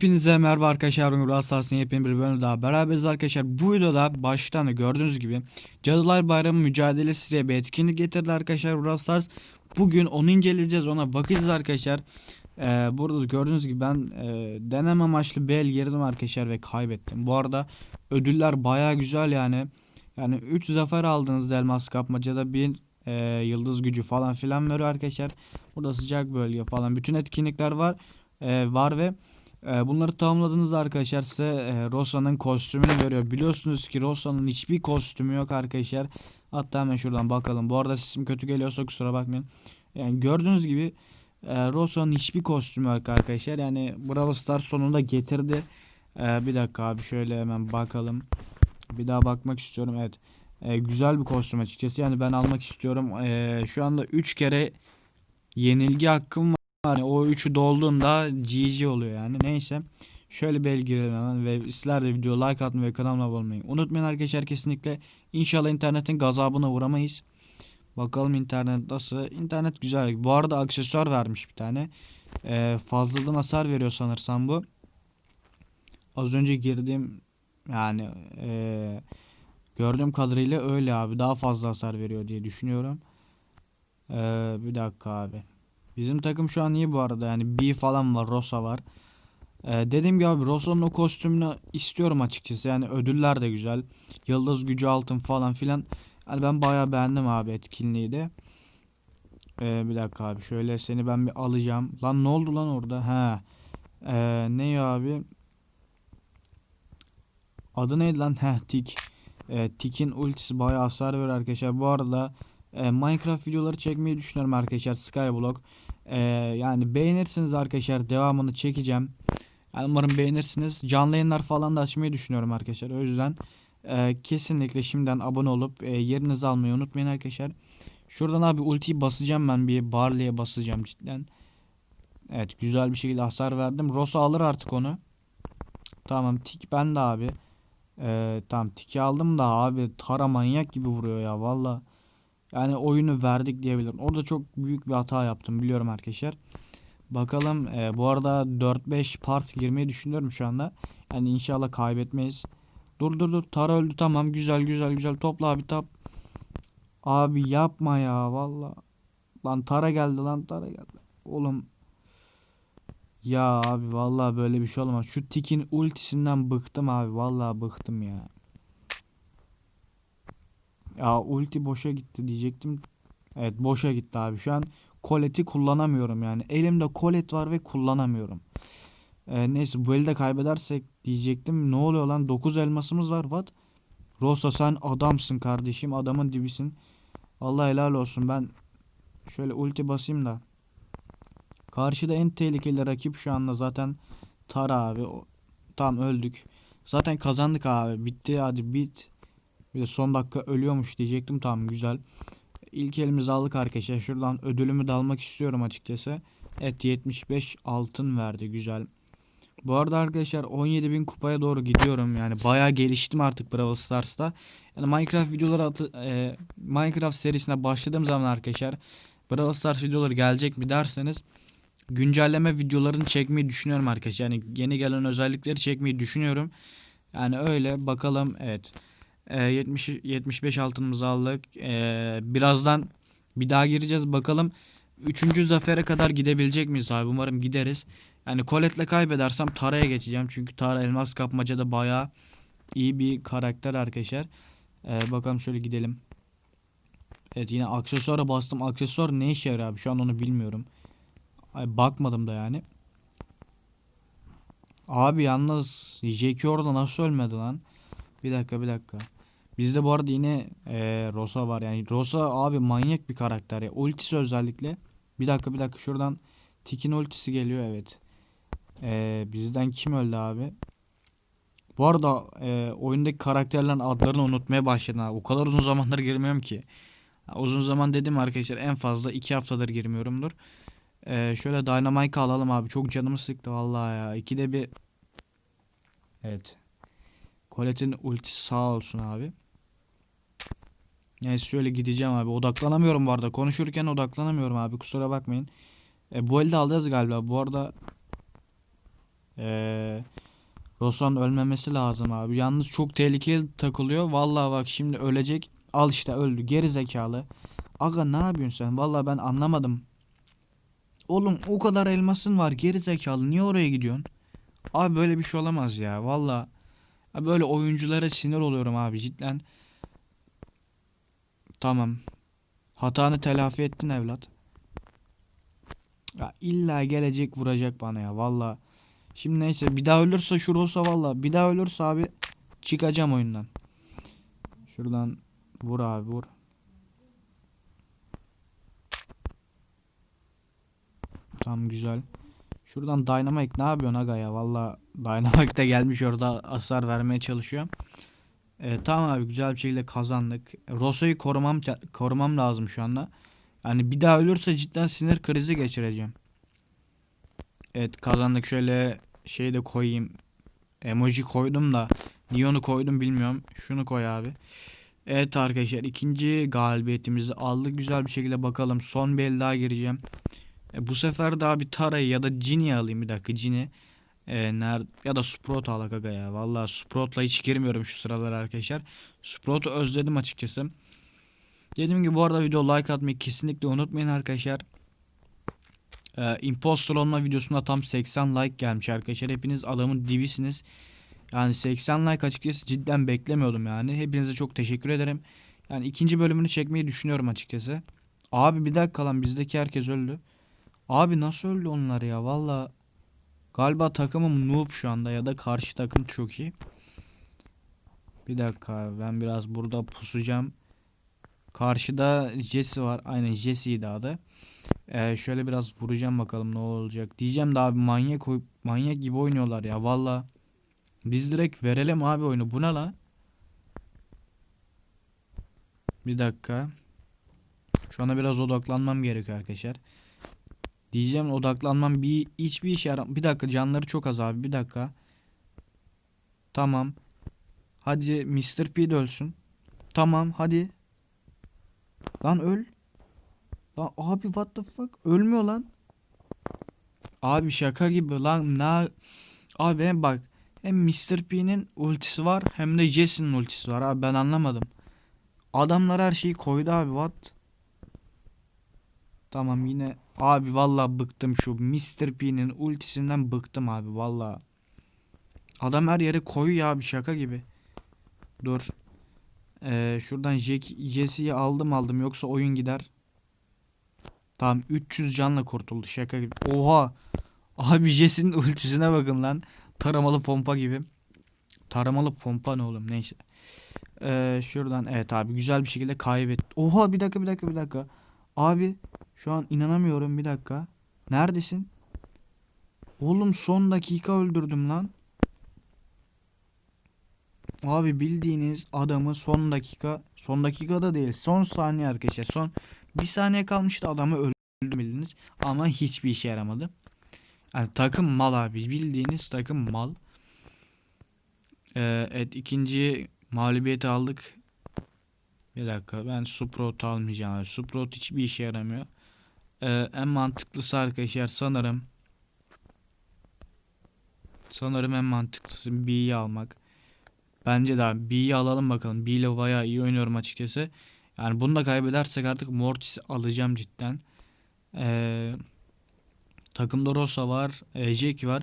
Hepinize merhaba arkadaşlar. Ben Brawl Stars'ın yepyeni bir bölümde daha beraberiz arkadaşlar. Bu videoda baştan da gördüğünüz gibi Cadılar Bayramı mücadelesi diye bir etkinlik getirdi arkadaşlar Brawl Stars. Bugün onu inceleyeceğiz ona bakacağız arkadaşlar. Ee, burada da gördüğünüz gibi ben e, deneme amaçlı bir el girdim arkadaşlar ve kaybettim. Bu arada ödüller baya güzel yani. Yani 3 zafer aldığınız elmas kapmacada bir e, yıldız gücü falan filan veriyor arkadaşlar. Burada sıcak bölge falan bütün etkinlikler var. e, var ve bunları tamamladığınızda arkadaşlar size e, Rosa'nın kostümünü veriyor. Biliyorsunuz ki Rosa'nın hiçbir kostümü yok arkadaşlar. Hatta hemen şuradan bakalım. Bu arada sesim kötü geliyorsa kusura bakmayın. Yani gördüğünüz gibi e, Rosa'nın hiçbir kostümü yok arkadaşlar. Yani Brawl Stars sonunda getirdi. E, bir dakika abi şöyle hemen bakalım. Bir daha bakmak istiyorum. Evet. Güzel bir kostüm açıkçası. Yani ben almak istiyorum. Şu anda 3 kere yenilgi hakkım var. Yani o üçü dolduğunda GG oluyor yani. Neyse. Şöyle bir hemen ve sizler de video like atmayı ve kanalıma abone olmayı unutmayın arkadaşlar kesinlikle. İnşallah internetin gazabına uğramayız. Bakalım internet nasıl. İnternet güzel. Bu arada aksesuar vermiş bir tane. Ee, fazladan hasar veriyor sanırsam bu. Az önce girdiğim yani ee, gördüğüm kadarıyla öyle abi. Daha fazla hasar veriyor diye düşünüyorum. Ee, bir dakika abi. Bizim takım şu an iyi bu arada yani B falan var Rosa var. Ee, dediğim gibi abi Rosa'nın o kostümünü istiyorum açıkçası yani ödüller de güzel. Yıldız gücü altın falan filan. Yani ben bayağı beğendim abi etkinliği de. Ee, bir dakika abi şöyle seni ben bir alacağım. Lan ne oldu lan orada? He. Ee, ne ya abi? Adı neydi lan? He Tik. Ee, Tik'in ultisi bayağı hasar veriyor arkadaşlar. Bu arada e, Minecraft videoları çekmeyi düşünüyorum arkadaşlar Skyblock. E, yani beğenirsiniz arkadaşlar devamını çekeceğim. Yani umarım beğenirsiniz. Canlı yayınlar falan da açmayı düşünüyorum arkadaşlar. O yüzden e, kesinlikle şimdiden abone olup e, yerinizi almayı unutmayın arkadaşlar. Şuradan abi ultiyi basacağım ben bir Barley'e basacağım cidden. Evet güzel bir şekilde hasar verdim. Rosa alır artık onu. Tamam tik ben de abi. Ee, tamam tiki aldım da abi Tara manyak gibi vuruyor ya valla. Yani oyunu verdik diyebilirim. Orada çok büyük bir hata yaptım biliyorum arkadaşlar. Bakalım e, bu arada 4-5 part girmeyi düşünüyorum şu anda. Yani inşallah kaybetmeyiz. Dur dur dur Tara öldü tamam güzel güzel güzel topla abi tap. Abi yapma ya valla. Lan Tara geldi lan Tara geldi. Oğlum. Ya abi valla böyle bir şey olamaz. Şu tikin ultisinden bıktım abi valla bıktım ya. Ya ulti boşa gitti diyecektim. Evet boşa gitti abi. Şu an Colette'i kullanamıyorum yani. Elimde Colette var ve kullanamıyorum. Ee, neyse bu elde kaybedersek diyecektim. Ne oluyor lan? 9 elmasımız var. What? Rosa sen adamsın kardeşim. Adamın dibisin. Allah helal olsun. Ben şöyle ulti basayım da. Karşıda en tehlikeli rakip şu anda zaten Tara abi. O, tamam öldük. Zaten kazandık abi. Bitti hadi bit. Bir de son dakika ölüyormuş diyecektim. Tamam güzel. İlk elimizi aldık arkadaşlar. Şuradan ödülümü de almak istiyorum açıkçası. Evet 75 altın verdi. Güzel. Bu arada arkadaşlar 17.000 kupaya doğru gidiyorum. Yani bayağı geliştim artık Brawl Stars'ta. Yani Minecraft videoları atı, e, Minecraft serisine başladığım zaman arkadaşlar Brawl Stars videoları gelecek mi derseniz güncelleme videolarını çekmeyi düşünüyorum arkadaşlar. Yani yeni gelen özellikleri çekmeyi düşünüyorum. Yani öyle bakalım evet. E, 70 75 altınımızı aldık. E, birazdan bir daha gireceğiz bakalım. Üçüncü zafere kadar gidebilecek miyiz abi? Umarım gideriz. Yani Colette'le kaybedersem Tara'ya geçeceğim. Çünkü Tara elmas kapmacada bayağı iyi bir karakter arkadaşlar. E, bakalım şöyle gidelim. Evet yine aksesuara bastım. Aksesuar ne işe yarıyor abi? Şu an onu bilmiyorum. Ay, bakmadım da yani. Abi yalnız Jackie orada nasıl ölmedi lan? Bir dakika bir dakika. Bizde bu arada yine e, Rosa var yani Rosa abi manyak bir karakter ya. Ultisi özellikle. Bir dakika bir dakika şuradan Tik'in ultisi geliyor evet. E, bizden kim öldü abi? Bu arada e, oyundaki karakterlerin adlarını unutmaya başladım abi. O kadar uzun zamandır girmiyorum ki. Uzun zaman dedim arkadaşlar en fazla 2 haftadır girmiyorumdur. E, şöyle Dynamite alalım abi. Çok canımı sıktı vallahi ya. İkide bir Evet. Colette'in ultisi sağ olsun abi. Neyse şöyle gideceğim abi. Odaklanamıyorum bu arada. Konuşurken odaklanamıyorum abi. Kusura bakmayın. E, bu elde alacağız galiba. Bu arada Ee, Rosa'nın ölmemesi lazım abi. Yalnız çok tehlikeli takılıyor. Vallahi bak şimdi ölecek. Al işte öldü. Geri zekalı. Aga ne yapıyorsun sen? Vallahi ben anlamadım. Oğlum o kadar elmasın var. Geri zekalı. Niye oraya gidiyorsun? Abi böyle bir şey olamaz ya. Vallahi ya böyle oyunculara sinir oluyorum abi cidden. Tamam. Hatanı telafi ettin evlat. Ya illa gelecek vuracak bana ya valla. Şimdi neyse bir daha ölürse şu Rosa valla. Bir daha ölürse abi çıkacağım oyundan. Şuradan vur abi vur. Tamam güzel. Şuradan Dynamite ne yapıyorsun aga ya? Valla Dynamite de gelmiş orada hasar vermeye çalışıyor. Ee, tamam abi güzel bir şekilde kazandık. Rosa'yı korumam korumam lazım şu anda. Yani bir daha ölürse cidden sinir krizi geçireceğim. Evet kazandık şöyle şey de koyayım. Emoji koydum da niye koydum bilmiyorum. Şunu koy abi. Evet arkadaşlar ikinci galibiyetimizi aldık. Güzel bir şekilde bakalım. Son bir el daha gireceğim. E, bu sefer daha bir Tara'yı ya da Ginny'i alayım bir dakika Ginny. E, nerede ya da Sprout alak aga ya. Vallahi Sprout'la hiç girmiyorum şu sıralar arkadaşlar. Sprout'u özledim açıkçası. Dediğim gibi bu arada video like atmayı kesinlikle unutmayın arkadaşlar. Ee, imposter olma videosunda tam 80 like gelmiş arkadaşlar. Hepiniz adamın dibisiniz. Yani 80 like açıkçası cidden beklemiyordum yani. Hepinize çok teşekkür ederim. Yani ikinci bölümünü çekmeyi düşünüyorum açıkçası. Abi bir dakika lan bizdeki herkes öldü. Abi nasıl öldü onlar ya valla. Galiba takımım noob şu anda ya da karşı takım çok iyi. Bir dakika ben biraz burada pusacağım. Karşıda Jesse var. Aynen Jesse'ydi adı. Ee, şöyle biraz vuracağım bakalım ne olacak. Diyeceğim de abi manyak manyak gibi oynuyorlar ya valla. Biz direkt verelim abi oyunu. Bu ne la? Bir dakika. Şu anda biraz odaklanmam gerekiyor arkadaşlar. Diyeceğim odaklanmam bir hiçbir işe yaram. Bir dakika canları çok az abi. Bir dakika. Tamam. Hadi Mr. P de ölsün. Tamam hadi. Lan öl. Lan abi what the fuck? Ölmüyor lan. Abi şaka gibi lan. Ne? Abi hem bak. Hem Mr. P'nin ultisi var hem de Jesse'nin ultisi var abi ben anlamadım. Adamlar her şeyi koydu abi what? Tamam yine abi valla bıktım şu Mr. P'nin ultisinden bıktım abi valla. Adam her yere koyuyor abi şaka gibi. Dur. Ee, şuradan Jesse'yi aldım aldım yoksa oyun gider. Tamam 300 canla kurtuldu şaka gibi. Oha. Abi Jesse'nin ultisine bakın lan. Taramalı pompa gibi. Taramalı pompa ne oğlum neyse. Ee, şuradan evet abi güzel bir şekilde kaybet. Oha bir dakika bir dakika bir dakika. Abi şu an inanamıyorum bir dakika. Neredesin? Oğlum son dakika öldürdüm lan. Abi bildiğiniz adamı son dakika son dakikada değil son saniye arkadaşlar son bir saniye kalmıştı adamı öldürdüm bildiniz ama hiçbir işe yaramadı. Yani takım mal abi bildiğiniz takım mal. Ee, evet ikinci mağlubiyeti aldık. Bir dakika ben Suprot almayacağım. Suprot hiçbir işe yaramıyor. Ee, en mantıklısı arkadaşlar sanırım sanırım en mantıklısı B'yi almak. Bence de B'yi alalım bakalım. B ile bayağı iyi oynuyorum açıkçası. Yani bunu da kaybedersek artık Mortis alacağım cidden. Ee, takımda Rosa var. E, Jake var.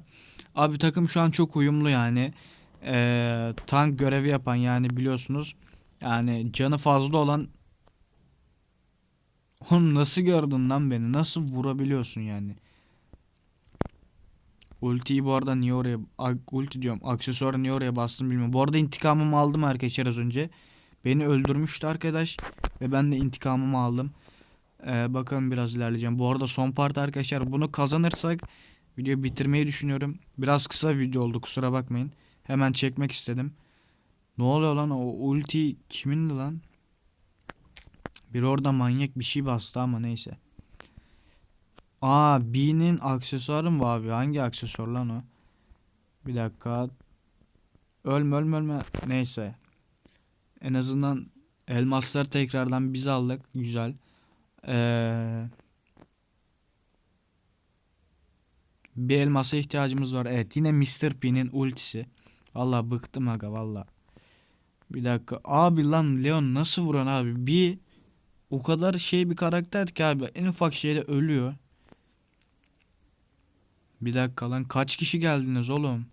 Abi takım şu an çok uyumlu yani. Ee, tank görevi yapan yani biliyorsunuz. Yani canı fazla olan Oğlum nasıl gördün lan beni? Nasıl vurabiliyorsun yani? Ultiyi bu arada niye oraya ulti diyorum aksesuarı niye oraya bastım bilmiyorum. Bu arada intikamımı aldım arkadaşlar az önce. Beni öldürmüştü arkadaş ve ben de intikamımı aldım. Ee, bakalım biraz ilerleyeceğim. Bu arada son part arkadaşlar bunu kazanırsak video bitirmeyi düşünüyorum. Biraz kısa video oldu kusura bakmayın. Hemen çekmek istedim. Ne oluyor lan o ulti kimindi lan? Bir orada manyak bir şey bastı ama neyse. Aa B'nin aksesuarı mı abi? Hangi aksesuar lan o? Bir dakika. Ölme ölme ölme. Neyse. En azından elmaslar tekrardan biz aldık. Güzel. Ee, Bir elmasa ihtiyacımız var. Evet yine Mr. P'nin ultisi. Valla bıktım aga valla. Bir dakika. Abi lan Leon nasıl vuran abi? Bir o kadar şey bir karakter ki abi. En ufak şeyde ölüyor. Bir dakika lan kaç kişi geldiniz oğlum?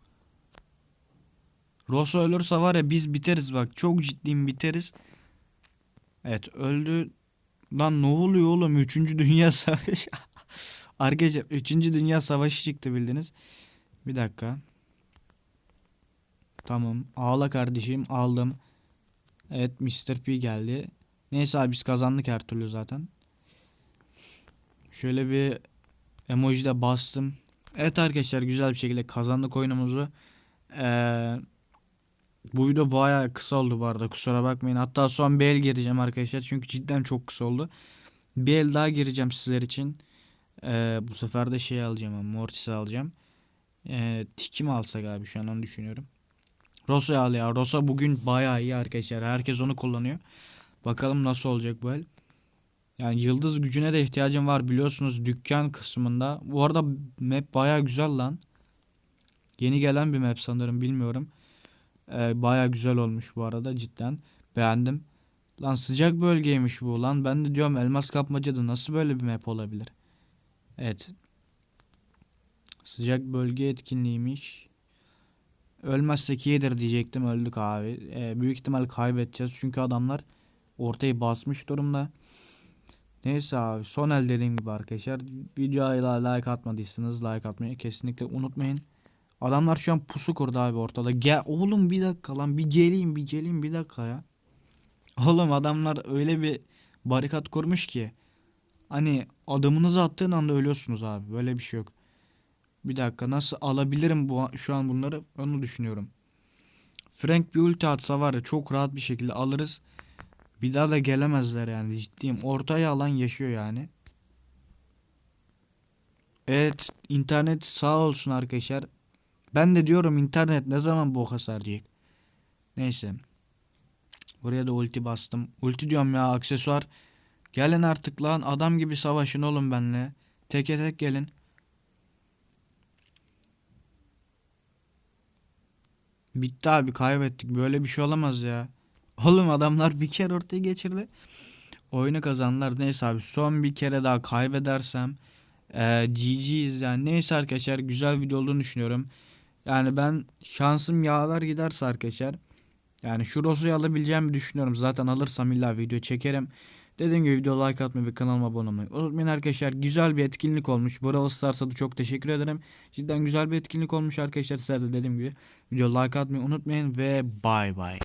Rosso ölürse var ya biz biteriz bak. Çok ciddiyim biteriz. Evet öldü. Lan ne oluyor oğlum? Üçüncü Dünya Savaşı. Arkadaşlar 3. Dünya Savaşı çıktı bildiniz. Bir dakika. Tamam. Ağla kardeşim. Aldım. Evet Mr. P geldi. Neyse abi biz kazandık her türlü zaten. Şöyle bir emoji de bastım. Evet arkadaşlar güzel bir şekilde kazandık oyunumuzu. Ee, bu video bayağı kısa oldu bu arada kusura bakmayın. Hatta son bir el gireceğim arkadaşlar çünkü cidden çok kısa oldu. Bir el daha gireceğim sizler için. Ee, bu sefer de şey alacağım Mortis'i alacağım. Ee, Tiki mi alsak abi şu an onu düşünüyorum. Rosa'yı al ya. Rosa bugün bayağı iyi arkadaşlar. Herkes onu kullanıyor. Bakalım nasıl olacak bu el. Yani yıldız gücüne de ihtiyacım var biliyorsunuz dükkan kısmında. Bu arada map bayağı güzel lan. Yeni gelen bir map sanırım bilmiyorum. Ee, bayağı güzel olmuş bu arada cidden. Beğendim. Lan sıcak bölgeymiş bu lan. Ben de diyorum elmas kapmacada nasıl böyle bir map olabilir? Evet. Sıcak bölge etkinliğiymiş. Ölmezsek iyidir diyecektim. Öldük abi. Ee, büyük ihtimal kaybedeceğiz. Çünkü adamlar ortayı basmış durumda. Neyse abi son el dediğim gibi arkadaşlar. Videoya like atmadıysanız like atmayı kesinlikle unutmayın. Adamlar şu an pusu kurdu abi ortada. Gel oğlum bir dakika lan bir geleyim bir geleyim bir dakika ya. Oğlum adamlar öyle bir barikat kurmuş ki. Hani adamınızı attığın anda ölüyorsunuz abi. Böyle bir şey yok. Bir dakika nasıl alabilirim bu şu an bunları onu düşünüyorum. Frank bir ulti atsa var ya çok rahat bir şekilde alırız. Bir daha da gelemezler yani ciddiyim. Ortaya alan yaşıyor yani. Evet internet sağ olsun arkadaşlar. Ben de diyorum internet ne zaman bu saracak. Neyse. Buraya da ulti bastım. Ulti diyorum ya aksesuar. Gelin artık lan adam gibi savaşın oğlum benle. Teke tek gelin. Bitti abi kaybettik. Böyle bir şey olamaz ya. Oğlum adamlar bir kere ortaya geçirdi. Oyunu kazandılar. Neyse abi son bir kere daha kaybedersem e, GG'yiz yani. Neyse arkadaşlar güzel video olduğunu düşünüyorum. Yani ben şansım yaver giderse arkadaşlar. Yani şu Rosu'yu alabileceğimi düşünüyorum. Zaten alırsam illa video çekerim. Dediğim gibi video like atmayı ve kanalıma abone olmayı unutmayın arkadaşlar. Güzel bir etkinlik olmuş. Brawl Stars'a da çok teşekkür ederim. Cidden güzel bir etkinlik olmuş arkadaşlar. Sizler de dediğim gibi video like atmayı unutmayın ve bay bay.